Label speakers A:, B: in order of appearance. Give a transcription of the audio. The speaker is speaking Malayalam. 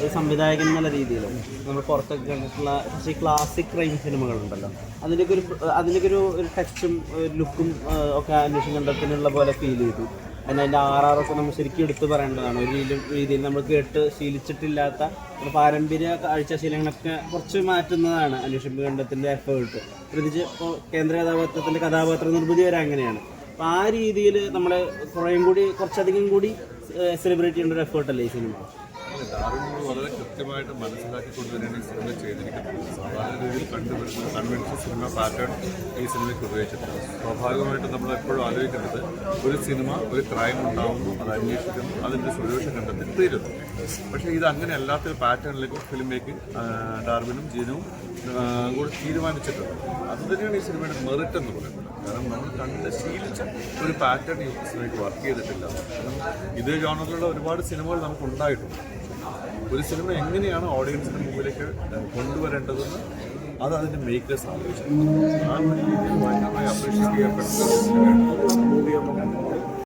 A: ഒരു സംവിധായകൻ എന്നുള്ള രീതിയിൽ നമ്മൾ പുറത്തൊക്കെ കണ്ടിട്ടുള്ള പക്ഷേ ക്ലാസിക് ക്രൈം സിനിമകളുണ്ടല്ലോ. അതിന്റെയൊക്കെ ഒരു അതിന്റെയൊക്കെ ഒരു ഒരു ടച്ചും ലുക്കും ഒക്കെ അന്വേഷണം കണ്ടത്തിനുള്ള പോലെ ഫീൽ ചെയ്തു. അതിന്റെ അതിന്റെ ആറാറൊക്കെ നമ്മൾ ശരിക്കും എടുത്തു പറയേണ്ടതാണ്. ഒരു രീതിയിൽ രീതിയിൽ നമ്മൾ കേട്ട് ശീലിച്ചിട്ടില്ലാത്ത ഒരു പാരമ്പര്യ കാഴ്ചശീലങ്ങളൊക്കെ കുറച്ച് മാറ്റുന്നതാണ് അന്വേഷണ കണ്ടത്തിന്റെ എഫേർട്ട് പ്രത്യേകിച്ച് ഇപ്പോൾ കേന്ദ്ര കഥാപാത്രത്തിന്റെ കഥാപാത്ര നിർമ്മിതി വരെ അങ്ങനെയാണ്. അപ്പോൾ ആ രീതിയിൽ നമ്മൾ കുറേയും കൂടി കുറച്ചധികം കൂടി സെലിബ്രേറ്റ് ചെയ്യേണ്ട ഒരു എഫേർട്ടല്ലേ ഈ സിനിമ?
B: ഡാർവിനോട് വളരെ കൃത്യമായിട്ട് മനസ്സിലാക്കിക്കൊണ്ട് തന്നെയാണ് ഈ സിനിമ ചെയ്തിരിക്കുന്നത്. സാധാരണ രീതിയിൽ കണ്ടുവരുന്ന കൺവെൻഷൻ സിനിമ പാറ്റേൺ ഈ സിനിമയ്ക്ക് ഉപയോഗിച്ചിട്ടുണ്ട്. സ്വാഭാവികമായിട്ടും നമ്മൾ എപ്പോഴും ആലോചിക്കേണ്ടത് ഒരു സിനിമ ഒരു ക്രൈം ഉണ്ടാകുന്നു അത് അന്വേഷിക്കുന്നു അതിന്റെ സൊല്യൂഷൻ കണ്ടെത്തി തീരുന്നു. പക്ഷേ ഇത് അങ്ങനെ അല്ലാത്തൊരു പാറ്റേണിലേക്ക് ഫിലിം മേക്കിംഗ് ഡാർവിനും ജീനുവും കൂടി തീരുമാനിച്ചിട്ടുണ്ട്. അത് തന്നെയാണ് ഈ സിനിമയുടെ മെറിറ്റ് എന്ന് പറയുന്നത്. കാരണം നമ്മൾ കണ്ട് ശീലിച്ച ഒരു പാറ്റേൺ ഈ സിനിമയ്ക്ക് വർക്ക് ചെയ്തിട്ടില്ല. കാരണം ഇതേ ജോണറിലുള്ള ഒരുപാട് സിനിമകൾ നമുക്ക് ഉണ്ടായിട്ടുണ്ട് ഒരു സിനിമ എങ്ങനെയാണ് ഓഡിയൻസിന് മുമ്പിലേക്ക് കൊണ്ടുവരേണ്ടതെന്ന് അത് അതിന്റെ മേക്കേഴ്സ് ആലോചിച്ചു. ആ രീതിയിൽ ഭയങ്കരമായി അപ്രീഷിയേറ്റ് ചെയ്യപ്പെട്ട